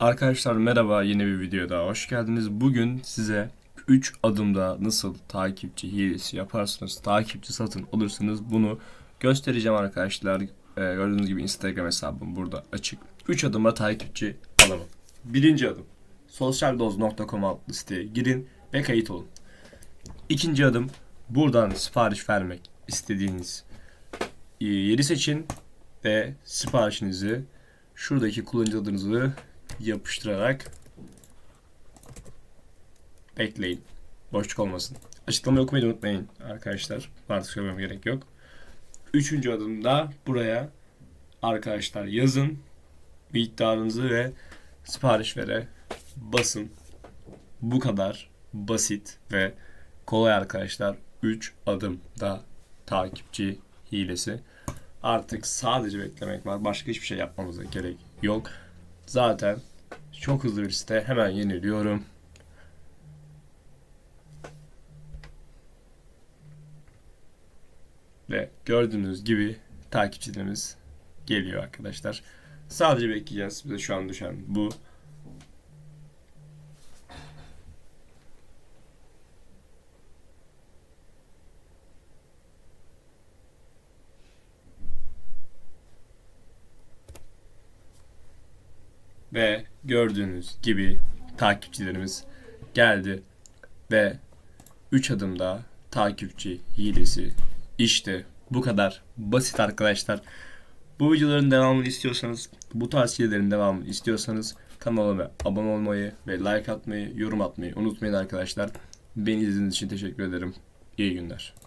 Arkadaşlar merhaba yeni bir videoda hoş geldiniz. Bugün size 3 adımda nasıl takipçi hilesi yaparsınız, takipçi satın alırsınız bunu göstereceğim arkadaşlar. Ee, gördüğünüz gibi Instagram hesabım burada açık. 3 adımda takipçi alamam. Birinci adım sosyaldoz.com adlı siteye girin ve kayıt olun. İkinci adım buradan sipariş vermek istediğiniz e, yeri seçin ve siparişinizi şuradaki kullanıcı adınızı yapıştırarak bekleyin. Boşluk olmasın. Açıklamayı okumayı unutmayın arkadaşlar. Artık söylemem gerek yok. Üçüncü adımda buraya arkadaşlar yazın miktarınızı ve sipariş vere basın. Bu kadar basit ve kolay arkadaşlar. 3 adımda takipçi hilesi. Artık sadece beklemek var. Başka hiçbir şey yapmamıza gerek yok. Zaten çok hızlı bir site. Hemen yeniliyorum. Ve gördüğünüz gibi takipçilerimiz geliyor arkadaşlar. Sadece bekleyeceğiz. Bize şu an düşen bu. Ve gördüğünüz gibi takipçilerimiz geldi ve 3 adımda takipçi hilesi işte bu kadar basit arkadaşlar. Bu videoların devamını istiyorsanız, bu tarz hilelerin devamını istiyorsanız kanalıma abone olmayı ve like atmayı, yorum atmayı unutmayın arkadaşlar. Beni izlediğiniz için teşekkür ederim. İyi günler.